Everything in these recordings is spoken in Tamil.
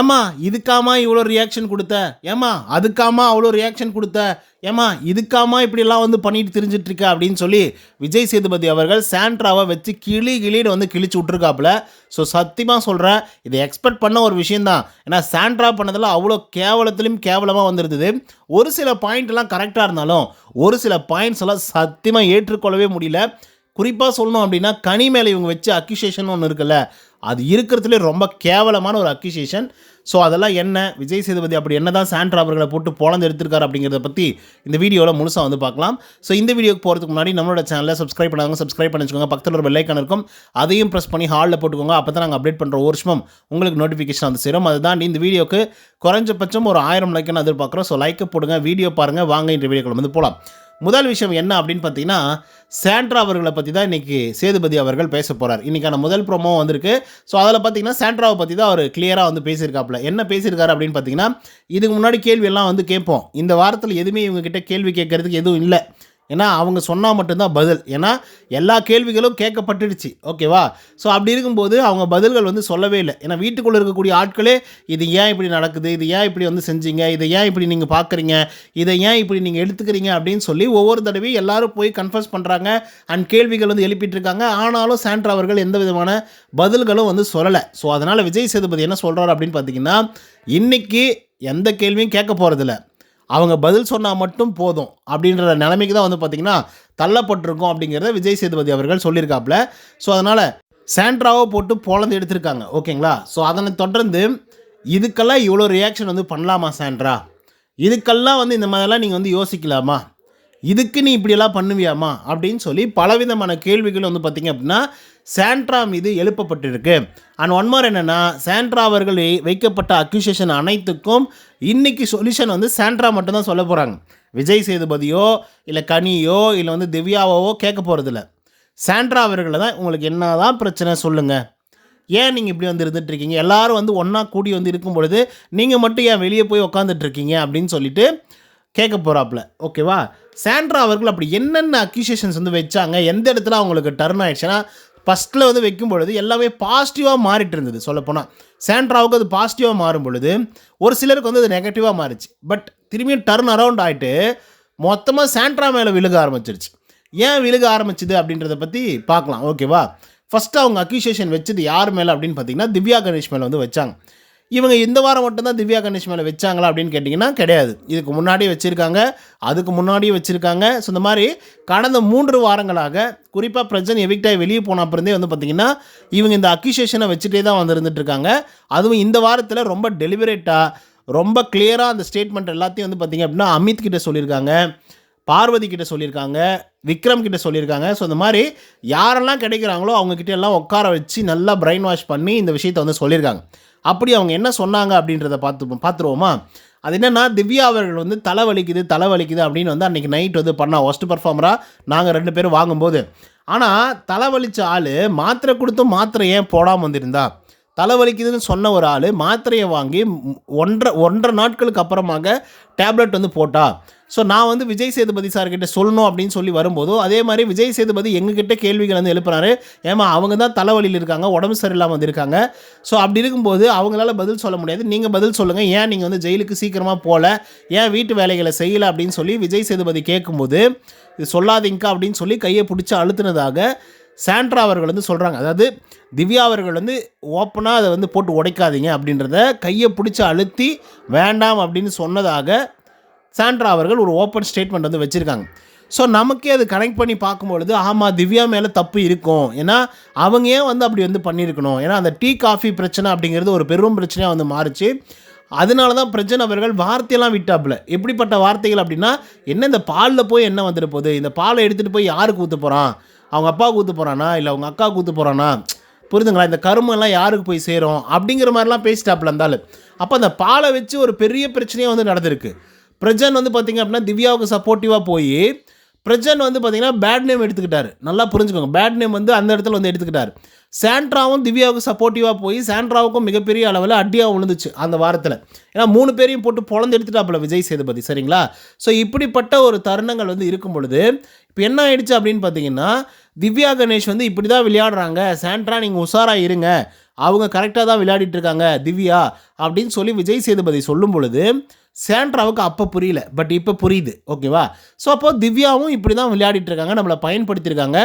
ஏம்மா இதுக்காமா இவ்வளோ ரியாக்ஷன் கொடுத்த? ஏம்மா அதுக்காமா அவ்வளோ ரியாக்ஷன் கொடுத்த? ஏம்மா இதுக்காமா இப்படிலாம் வந்து பண்ணிட்டு திரிஞ்சிட்டு அப்படின்னு சொல்லி விஜய் சேதுபதி அவர்கள் சாண்ட்ராவை வச்சு கிளி கிளின்னு வந்து கிழிச்சு விட்ருக்காப்புல ஸோ சத்தியமாக சொல்கிறேன் இதை எக்ஸ்பெக்ட் பண்ண ஒரு விஷயந்தான் ஏன்னா சாண்ட்ரா பண்ணதில் அவ்வளோ கேவலத்துலேயும் கேவலமாக வந்துருந்தது. ஒரு சில பாயிண்ட்லாம் கரெக்டாக இருந்தாலும் ஒரு சில பாயிண்ட்ஸ் எல்லாம் சத்தியமாக ஏற்றுக்கொள்ளவே முடியல. குறிப்பாக சொல்லணும் அப்படின்னா கனி மேலே இவங்க வச்ச அக்யூசியேஷன் ஒன்று இருக்குல்ல அது இருக்கிறதுலே ரொம்ப கேவலமான ஒரு அக்யூசியேஷன் ஸோ அதெல்லாம் என்ன? விஜய் சேதுபதி அப்படி என்ன தான் சாண்ட்ரா அவர்களை போட்டு பொழந்து எடுத்திருக்காரு அப்படிங்கிறத பற்றி இந்த வீடியோவில் முழுசாக வந்து பார்க்கலாம். ஸோ இந்த வீடியோக்கு போகிறதுக்கு முன்னாடி நம்மளோட சேனலை சப்ஸ்கிரைப் பண்ணாங்க சப்ஸ்கிரைப் பண்ணி வச்சுக்கோங்க. பக்கத்தில் ஒரு பெல்லைக்கான இருக்கும். அதையும் ப்ரெஸ் பண்ணி ஹாலில் போட்டுக்கோங்க. அப்போ தான் நாங்கள் அப்டேட் பண்ணுற ஒரு வருஷமும் உங்களுக்கு நோட்டிஃபிகேஷன் வந்து சேரும். அதுதான் இந்த வீடியோக்கு குறைஞ்சபட்சம் ஒரு ஆயிரம் லைக்குன்னு எதிர்பார்க்குறோம். ஸோ லைக்கை போடுங்க வீடியோ பாருங்கள் வாங்க இந்த வீடியோக்குள்ள வந்து போகலாம் முதல் விஷயம் என்ன அப்படின்னு பார்த்தீங்கன்னா சாண்ட்ரா அவர்களை பற்றி தான் இன்றைக்கி சேதுபதி அவர்கள் பேச போகிறார் இன்றைக்கான முதல் ப்ரோமோ வந்திருக்கு. ஸோ அதில் பார்த்தீங்கன்னா சாண்ட்ராவை பற்றி தான் அவர் கிளியராக வந்து பேசியிருக்காப்புல. என்ன பேசியிருக்காரு அப்படின்னு பார்த்தீங்கன்னா இதுக்கு முன்னாடி கேள்வியெல்லாம் வந்து கேட்போம். இந்த வாரத்தில் எதுவுமே இவங்ககிட்ட கேள்வி கேட்கறதுக்கு எதுவும் இல்லை. ஏன்னா அவங்க சொன்னால் மட்டும்தான் பதில். ஏன்னா எல்லா கேள்விகளும் கேட்கப்பட்டுடுச்சு. ஓகேவா ஸோ அப்படி இருக்கும்போது அவங்க பதில்கள் வந்து சொல்லவே இல்லை. ஏன்னா வீட்டுக்குள்ளே இருக்கக்கூடிய ஆட்களே இது ஏன் இப்படி நடக்குது? இது ஏன் இப்படி வந்து செஞ்சீங்க? இதை ஏன் இப்படி நீங்கள் பார்க்குறீங்க இதை ஏன் இப்படி நீங்கள் எடுத்துக்கிறீங்க? அப்படின்னு சொல்லி ஒவ்வொரு தடவையும் எல்லாரும் போய் கன்ஃபர்ஸ் பண்ணுறாங்க அண்ட் கேள்விகள் வந்து எழுப்பிட்டு இருக்காங்க. ஆனாலும் சாண்ட்ரா அவர்கள் எந்த விதமான பதில்களும் வந்து சொல்லலை. ஸோ அதனால் விஜய் சேதுபதி என்ன சொல்கிறார் அப்படின்னு பார்த்தீங்கன்னா இன்றைக்கி எந்த கேள்வியும் கேட்க போகிறதில்ல அவங்க பதில் சொன்னால் மட்டும் போதும் அப்படின்ற நிலைமைக்கு தான் வந்து பார்த்திங்கன்னா தள்ளப்பட்டிருக்கோம் அப்படிங்கிறத விஜய் சேதுபதி அவர்கள் சொல்லியிருக்காப்புல. ஸோ அதனால் சாண்ட்ராவை போட்டு பொழந்து எடுத்திருக்காங்க. ஓகேங்களா? ஸோ அதனை தொடர்ந்து இதுக்கெல்லாம் இவ்வளோ ரியாக்ஷன் வந்து பண்ணலாமா சாண்ட்ரா? இதுக்கெல்லாம் வந்து இந்த மாதிரிலாம் நீங்கள் வந்து யோசிக்கலாமா? இதுக்கு நீ இப்படியெல்லாம் பண்ணுவியாமா அப்படின்னு சொல்லி பலவிதமான கேள்விகள் வந்து பார்த்திங்க அப்படின்னா சாண்ட்ரா மீது எழுப்பப்பட்டிருக்கு. அண்ட் ஒன் மார் என்னென்னா சாண்ட்ரா அவர்கள் வை- வைக்கப்பட்ட அக்யூசேஷன் அனைத்துக்கும் இன்றைக்கி சொல்யூஷன் வந்து சாண்ட்ரா மட்டும்தான் சொல்ல போகிறாங்க விஜய் சேதுபதியோ இல்லை கனியோ இல்லை வந்து திவ்யாவோ கேட்க போகிறதில்ல சாண்ட்ரா அவர்களை தான் உங்களுக்கு என்ன தான் பிரச்சனை சொல்லுங்கள் ஏன் நீங்கள் இப்படி வந்து இருந்துகிட்ருக்கீங்க எல்லோரும் வந்து ஒன்றா கூடி வந்து இருக்கும் பொழுது நீங்கள் மட்டும் ஏன் வெளியே போய் உக்காந்துட்டுருக்கீங்க அப்படின்னு சொல்லிட்டு கேட்க போகிறாப்புல ஓகேவா சாண்ட்ரா அவர்கள் அப்படி என்னென்ன அக்யூசியேஷன்ஸ் வந்து வச்சாங்க எந்த இடத்துல அவங்களுக்கு டர்ன் ஆயிடுச்சுன்னா ஃபஸ்ட்டில் வந்து வைக்கும் பொழுது எல்லாமே பாசிட்டிவாக மாறிட்டு இருந்தது சொல்லப்போனால் சாண்ட்ராவுக்கு அது பாசிட்டிவாக மாறும் பொழுது ஒரு சிலருக்கு வந்து அது நெகட்டிவாக மாறிச்சு. பட் திரும்பியும் டர்ன் அரவுண்ட் ஆகிட்டு மொத்தமாக சாண்ட்ரா மேலே விழுக ஆரம்பிச்சிருச்சு. ஏன் விழுக ஆரம்பிச்சுது அப்படின்றத பற்றி பார்க்கலாம். ஓகேவா ஃபஸ்ட்டு அவங்க அக்யூசியேஷன் வச்சது யார் மேலே அப்படின்னு பார்த்தீங்கன்னா திவ்யா கணேஷ் மேலே வந்து வச்சாங்க. இவங்க இந்த வாரம் மட்டும்தான் திவ்யா கணேஷ் மேலே வச்சாங்களா அப்படின்னு கேட்டிங்கன்னா கிடையாது. இதுக்கு முன்னாடி வச்சுருக்காங்க அதுக்கு முன்னாடியும் வச்சுருக்காங்க. ஸோ இந்த மாதிரி கடந்த மூன்று வாரங்களாக குறிப்பாக பிரஜன் எவிக்டாய் வெளியே போன அப்புறந்தே வந்து பார்த்திங்கன்னா இவங்க இந்த அக்யூசியேஷனை வச்சுட்டே தான் வந்து அதுவும் இந்த வாரத்தில் ரொம்ப டெலிவரேட்டாக ரொம்ப கிளியராக அந்த ஸ்டேட்மெண்ட் எல்லாத்தையும் வந்து பார்த்திங்க அப்படின்னா அமித் கிட்ட சொல்லியிருக்காங்க பார்வதி கிட்ட சொல்லியிருக்காங்க விக்ரம் கிட்ட சொல்லியிருக்காங்க. ஸோ இந்த மாதிரி யாரெல்லாம் கிடைக்கிறாங்களோ அவங்கக்கிட்ட எல்லாம் உட்கார வச்சு நல்லா பிரெயின் வாஷ் பண்ணி இந்த விஷயத்தை வந்து சொல்லியிருக்காங்க. அப்படி அவங்க என்ன சொன்னாங்க அப்படின்றத பார்த்து பார்த்துருவோமா? அது என்னென்னா திவ்யா அவர்கள் வந்து தலை வலிக்குது தலை வலிக்குது அப்படின்னு வந்து அன்றைக்கி நைட் வந்து பண்ணா. ஒஸ்ட் பர்ஃபார்மராக நாங்கள் ரெண்டு பேரும் வாங்கும்போது. ஆனால் தலைவலிச்ச ஆள் மாத்திரை கொடுத்து மாத்திரை ஏன் போடாமல் வந்திருந்தா? தலைவலிக்குதுன்னு சொன்ன ஒரு ஆள் மாத்திரையை வாங்கி ஒன்றரை ஒன்றரை நாட்களுக்கு அப்புறமாக டேப்லெட் வந்து போட்டா. ஸோ நான் வந்து விஜய் சேதுபதி சார்கிட்ட சொல்லணும் அப்படின்னு சொல்லி வரும்போதும் அதே மாதிரி விஜய் சேதுபதி எங்ககிட்ட கேள்விகள் வந்து எழுப்புறாரு. ஏமா அவங்க தான் தலைவலியில் இருக்காங்க உடம்பு சரியில்லாமல் வந்திருக்காங்க. ஸோ அப்படி இருக்கும்போது அவங்களால பதில் சொல்ல முடியாது. நீங்கள் பதில் சொல்லுங்கள் ஏன் நீங்கள் வந்து ஜெயிலுக்கு சீக்கிரமாக போகல ஏன் வீட்டு வேலைகளை செய்யலை அப்படின்னு சொல்லி விஜய் சேதுபதி கேட்கும்போது இது சொல்லாதீங்கக்கா அப்படின்னு சொல்லி கையை பிடிச்சி அழுத்துனதாக சாண்ட்ரா அவர்கள் வந்து சொல்கிறாங்க அதாவது திவ்யா அவர்கள் வந்து ஓப்பனாக அதை வந்து போட்டு உடைக்காதீங்க அப்படின்றத கையை பிடிச்சி அழுத்தி வேண்டாம் அப்படின்னு சொன்னதாக சாண்ட்ரா அவர்கள் ஒரு ஓப்பன் ஸ்டேட்மெண்ட் வந்து வச்சுருக்காங்க. ஸோ நமக்கே அது கனெக்ட் பண்ணி பார்க்கும்பொழுது ஆமாம் திவ்யா மேலே தப்பு இருக்கும். ஏன்னா அவங்க ஏன் வந்து அப்படி வந்து பண்ணியிருக்கணும்? ஏன்னா அந்த டீ காஃபி பிரச்சனை அப்படிங்கிறது ஒரு பெரும் பிரச்சனையாக வந்து மாறுச்சு. அதனால தான் பிரச்சனை அவர்கள் வார்த்தையெல்லாம் விட்டாப்புல. எப்படிப்பட்ட வார்த்தைகள் அப்படின்னா என்ன இந்த பாலில் போய் என்ன வந்துட்டு போகுது? இந்த பாலை எடுத்துகிட்டு போய் யாருக்கு ஊற்ற போகிறான் அவங்க அப்பாவுக்கு ஊற்ற போகிறானா இல்லை அவங்க அக்கா ஊற்ற போகிறானா புரிதுங்களா? இந்த கருமெல்லாம் யாருக்கு போய் சேரும்? அப்படிங்கிற மாதிரிலாம் பேசிட்டாப்புல இருந்தாலும் அப்போ அந்த பாலை வச்சு ஒரு பெரிய பிரச்சனையே வந்து நடந்திருக்கு. பிரஜன் வந்து பார்த்திங்க அப்படின்னா திவ்யாவுக்கு சப்போர்ட்டிவாக போய் பிரஜன் வந்து பார்த்திங்கன்னா பேட் நேம் எடுத்துக்கிட்டார். நல்லா புரிஞ்சுக்கோங்க. பேட் நேம் வந்து அந்த இடத்துல வந்து எடுத்துக்கிட்டார். சாண்ட்ராவும் திவ்யாவுக்கு சப்போர்ட்டிவாக போய் சாண்ட்ராவுக்கும் மிகப்பெரிய அளவில் அடியாக விழுந்துச்சு அந்த வாரத்தில். ஏன்னா மூணு பேரையும் போட்டு பொழந்து எடுத்துட்டாப்புல விஜய் சேதுபதி சரிங்களா? ஸோ இப்படிப்பட்ட ஒரு தருணங்கள் வந்து இருக்கும் பொழுது இப்போ என்ன ஆயிடுச்சு அப்படின்னு பார்த்தீங்கன்னா திவ்யா கணேஷ் வந்து இப்படி தான் விளையாடுறாங்க. சாண்ட்ரா நீங்கள் உஷாராக இருங்க. அவங்க கரெக்டாக தான் விளையாடிட்டு இருக்காங்க திவ்யா அப்படின்னு சொல்லி விஜய் சேதுபதி சொல்லும் பொழுது சேண்ட்ராவுக்கு அப்போ புரியல பட் இப்போ புரியுது. ஓகேவா ஸோ அப்போ திவ்யாவும் இப்படி தான் விளையாடிட்டு இருக்காங்க நம்மளை பயன்படுத்தியிருக்காங்க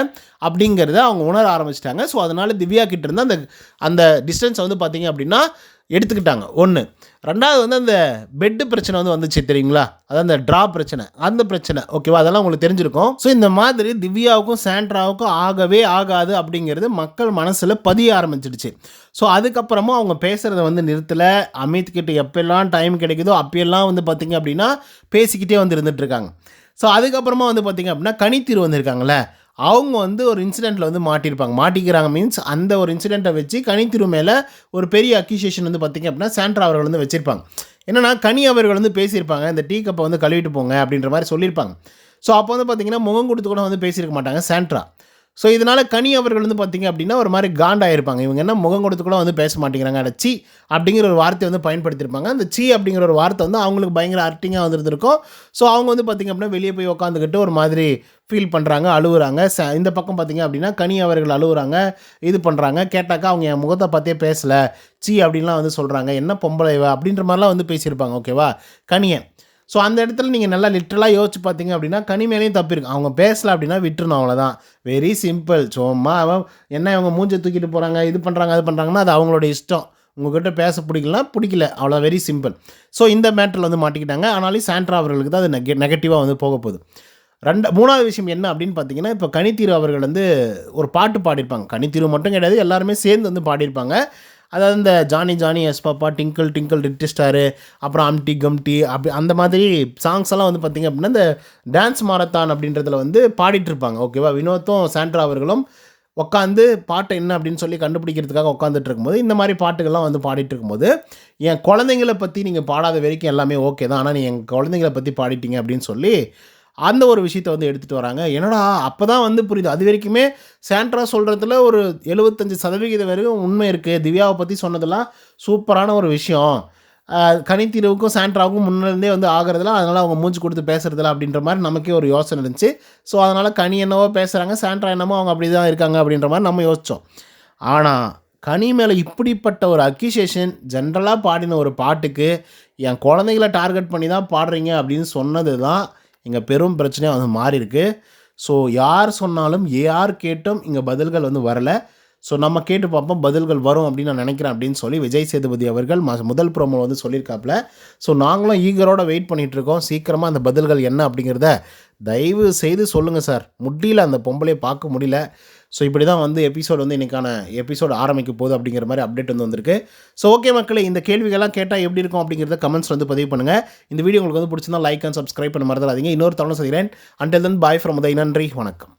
அப்படிங்கிறத அவங்க உணர ஆரம்பிச்சிட்டாங்க. ஸோ அதனால் திவ்யா கிட்ட இருந்து அந்த அந்த டிஸ்டன்ஸை வந்து பார்த்தீங்க அப்படின்னா எடுத்துக்கிட்டாங்க. ஒன்று ரெண்டாவது வந்து அந்த பெட்டு பிரச்சனை வந்து வந்துச்சு தெரியுங்களா? அதான் அந்த ட்ரா பிரச்சனை. அந்த பிரச்சனை ஓகேவா அதெல்லாம் உங்களுக்கு தெரிஞ்சிருக்கும். ஸோ இந்த மாதிரி திவ்யாவுக்கும் சாண்ட்ராவுக்கும் ஆகவே ஆகாது அப்படிங்கிறது மக்கள் மனசில் பதிய ஆரம்பிச்சிடுச்சு. ஸோ அதுக்கப்புறமும் அவங்க பேசுகிறத வந்து நிறுத்தலை. அமித் கிட்ட எப்பெல்லாம் டைம் கிடைக்குதோ அப்பெல்லாம் வந்து பார்த்திங்க அப்படின்னா பேசிக்கிட்டே வந்து இருந்துகிட்ருக்காங்க ஸோ அதுக்கப்புறமா வந்து பார்த்திங்க அப்படின்னா கனித்தீர் வந்திருக்காங்களே அவங்க வந்து ஒரு இன்சிடெண்ட்டில் வந்து மாட்டியிருப்பாங்க மாட்டிக்கிறாங்க மீன்ஸ் அந்த ஒரு இன்சிடெண்ட்டை வச்சு கனித்திரு மேலே ஒரு பெரிய அக்யூசியேஷன் வந்து பார்த்திங்க அப்படின்னா சாண்ட்ரா அவர்கள் வந்து வச்சுருப்பாங்க. என்னென்னா கனி அவர்கள் வந்து பேசியிருப்பாங்க. இந்த டீ கப்பை வந்து கழுவிட்டு போங்க அப்படின்ற மாதிரி சொல்லியிருப்பாங்க. ஸோ அப்போ வந்து பார்த்திங்கன்னா முகம் கொடுத்து கூட வந்து பேசியிருக்க மாட்டாங்க சாண்ட்ரா. ஸோ இதனால் கனி அவர்கள் வந்து பார்த்திங்க அப்படின்னா ஒரு மாதிரி காண்டாயிருப்பாங்க. இவங்க என்ன முகம் கொடுத்து கூட வந்து பேச மாட்டேங்கிறாங்க. அட சி அப்படிங்கிற ஒரு வார்த்தையை வந்து பயன்படுத்தியிருப்பாங்க. அந்த சி அப்படிங்கிற ஒரு வார்த்தை வந்து அவங்களுக்கு பயங்கர அர்ட்டிங்காக வந்துருந்துருக்கும். ஸோ அவங்க வந்து பார்த்திங்க அப்படின்னா வெளியே போய் உட்காந்துக்கிட்டு ஒரு மாதிரி ஃபீல் பண்ணுறாங்க அழுகுறாங்க ச இந்த பக்கம் பார்த்திங்க அப்படின்னா கனி அவர்கள் அழுகுறாங்க இது பண்ணுறாங்க கேட்டாக்கா அவங்க என் முகத்தை பார்த்தே பேசலை. சி அப்படின்லாம் வந்து சொல்கிறாங்க என்ன பொம்பளை அப்படின்ற மாதிரிலாம் வந்து பேசியிருப்பாங்க. ஓகேவா கனியை. ஸோ அந்த இடத்துல நீங்கள் நல்லா லிட்ரலாக யோசிச்சு பார்த்தீங்க அப்படின்னா கனிமேலையும் தப்பு இருக்கு அவங்க பேசலை அப்படின்னா விட்டுருணும் அவ்வளோதான் வெரி சிம்பிள் சும்மா அவன் என்ன இவங்க மூஞ்சை தூக்கிட்டு போகிறாங்க இது பண்ணுறாங்க அது பண்ணுறாங்கன்னா அது அவங்களோட இஷ்டம். உங்ககிட்ட பேச பிடிக்கலாம் பிடிக்கல. அவ்வளோ வெரி சிம்பிள் ஸோ இந்த மேட்டரில் வந்து மாட்டிக்கிட்டாங்க. ஆனாலும் சாண்ட்ரா அவர்களுக்கு தான் அது நெக நெகட்டிவாக வந்து போக போகுது. ரெண்டு மூணாவது விஷயம் என்ன அப்படின்னு பார்த்தீங்கன்னா இப்போ கனித்தீரு அவர்கள் வந்து ஒரு பாட்டு பாடியிருப்பாங்க. கனித்தீரு மட்டும் கிடையாது எல்லாருமே சேர்ந்து வந்து பாடியிருப்பாங்க. அதாவது இந்த Johnny Johnny yes papa டிங்கிள் டிங்கிள் Ritti star அப்புறம் அம்டி கம்டி அப்படி அந்த மாதிரி சாங்ஸ் எல்லாம் வந்து பார்த்திங்க அப்படின்னா இந்த டான்ஸ் மாரத்தான் அப்படின்றதுல வந்து பாடிட்டு இருப்பாங்க. ஓகேவா வினோத்தும் சாண்ட்ரா அவர்களும் உட்காந்து பாட்டை என்ன அப்படின்னு சொல்லி கண்டுபிடிக்கிறதுக்காக உட்காந்துட்டு இருக்கும்போது இந்த மாதிரி பாட்டுகள்லாம் வந்து பாடிட்டு இருக்கும்போது என் குழந்தைங்கள பற்றி நீங்கள் பாடாத வரைக்கும் எல்லாமே ஓகே தான். ஆனால் நீ என் குழந்தைங்கள பற்றி பாடிட்டீங்க அப்படின்னு சொல்லி அந்த ஒரு விஷயத்தை வந்து எடுத்துகிட்டு வராங்க. என்னடா அப்போ தான் வந்து புரியுது. அது வரைக்குமே சாண்ட்ரா சொல்கிறதுல ஒரு எழுபத்தஞ்சு சதவிகிதம் வரைக்கும் உண்மை இருக்குது திவ்யாவை பற்றி சொன்னதெல்லாம் சூப்பரான ஒரு விஷயம். ஆஹ் கனித்தீருவுக்கும் சாண்ட்ராவுக்கும் முன்னிருந்தே வந்து ஆகிறதுல அதனால் அவங்க மூஞ்சி கொடுத்து பேசுறதில்ல அப்படின்ற மாதிரி நமக்கே ஒரு யோசனை இருந்துச்சு. ஸோ அதனால் கனி என்னவோ பேசுகிறாங்க சாண்ட்ரா என்னமோ அவங்க அப்படி தான் இருக்காங்க அப்படின்ற மாதிரி நம்ம யோசித்தோம் ஆனால் கனி மேலே இப்படிப்பட்ட ஒரு அக்யூசியேஷன் ஜென்ரலாக பாடின ஒரு பாட்டுக்கு என் குழந்தைகளை டார்கெட் பண்ணி தான் பாடுறீங்க அப்படின்னு சொன்னது தான் இங்கே பெரும் பிரச்சனையாக வந்து மாறி இருக்கு ஸோ யார் சொன்னாலும் யார் கேட்டும் இங்கே பதில்கள் வந்து வரலை. ஸோ நம்ம கேட்டு பார்ப்போம் பதில்கள் வரும் அப்படின்னு நான் நினைக்கிறேன் அப்படின்னு சொல்லி விஜய் சேதுபதி அவர்கள் ம- முதல் ப்ரோமோ வந்து சொல்லியிருக்காப்புல. ஸோ நாங்களும் ஈகரோட வெயிட் பண்ணிகிட்டு இருக்கோம். சீக்கிரமாக அந்த பதில்கள் என்ன அப்படிங்கிறத தயவு செய்து சொல்லுங்கள் சார். முடியல அந்த பொம்பளையை பார்க்க முடியல. ஸோ இப்படி தான் வந்து எபிசோடு வந்து இன்றைக்கான எபிசோடு ஆரம்பிக்க போகுது அப்படிங்கிற மாதிரி அப்டேட் வந்து வந்திருக்கு. ஸோ ஓகே மக்களே இந்த கேள்விகள்லாம் கேட்டால் எப்படி இருக்கும் அப்படிங்கிறத கமெண்ட்ஸ் வந்து பதிவு பண்ணுங்கள் இந்த வீடியோ உங்களுக்கு வந்து பிடிச்சிருந்தா லைக் அண்ட் சப்ஸ்கிரைப் பண்ண மறந்துடாதீங்க. இன்னொரு தவணை செய்கிறேன் until then bye from Uday நன்றி. வணக்கம்.